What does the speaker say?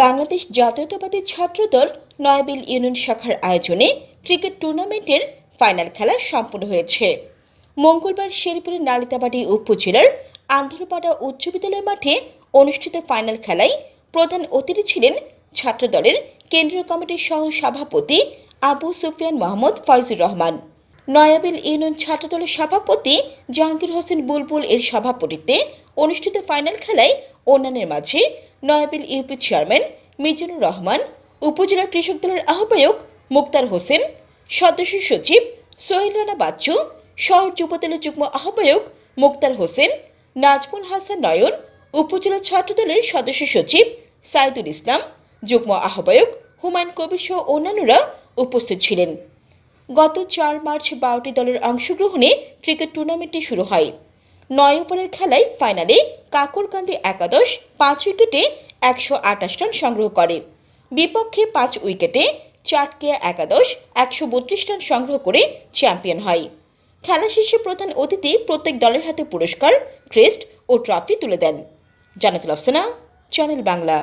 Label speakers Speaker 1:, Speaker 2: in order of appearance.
Speaker 1: বাংলাদেশ জাতীয়তাবাদী ছাত্রদল নয়াবিল ইউনিয়ন শাখার আয়োজনে ক্রিকেট টুর্নামেন্টের ফাইনাল খেলা সম্পন্ন হয়েছে। মঙ্গলবার শেরপুরের নালিতাবাড়ি উপজেলার আন্ধ্রপাড়া উচ্চ বিদ্যালয় মাঠে অনুষ্ঠিত ফাইনাল খেলায় প্রধান অতিথি ছিলেন ছাত্রদলের কেন্দ্রীয় কমিটির সহ সভাপতি আবু সুফিয়ান মোহাম্মদ ফয়জুর রহমান। নয়াবিল ইউনিয়ন ছাত্রদলের সভাপতি জাহাঙ্গীর হোসেন বুলবুল এর সভাপতিত্বে অনুষ্ঠিত ফাইনাল খেলায় অন্যান্যের মাঝে নয়াবিল ইউপি চেয়ারম্যান মিজানুর রহমান, উপজেলা কৃষক দলের আহ্বায়ক মুক্তার হোসেন, সদস্য সচিব সোহেল রানা বাচ্চু, শহর যুবদলের যুগ্ম আহ্বায়ক মুক্তার হোসেন, নাজমুল হাসান নয়ন, উপজেলা ছাত্রদলের সদস্য সচিব সাইদুল ইসলাম, যুগ্ম আহ্বায়ক হুমায়ুন কবির সহ অন্যান্যরা উপস্থিত ছিলেন। গত চার মার্চ বারোটি দলের অংশগ্রহণে ক্রিকেট টুর্নামেন্টটি শুরু হয়। নয় ওভারের খেলায় ফাইনালে কাকুরকান্দি একাদশ পাঁচ উইকেটে একশো আটাশ রান সংগ্রহ করে। বিপক্ষে পাঁচ উইকেটে চাটকিয়া একাদশ একশো বত্রিশ রান সংগ্রহ করে চ্যাম্পিয়ন হয়। খেলা শীর্ষে প্রধান অতিথি প্রত্যেক দলের হাতে পুরস্কার ক্রেস্ট ও ট্রফি তুলে দেন। জানাতুল আফসানা, চ্যানেল বাংলা।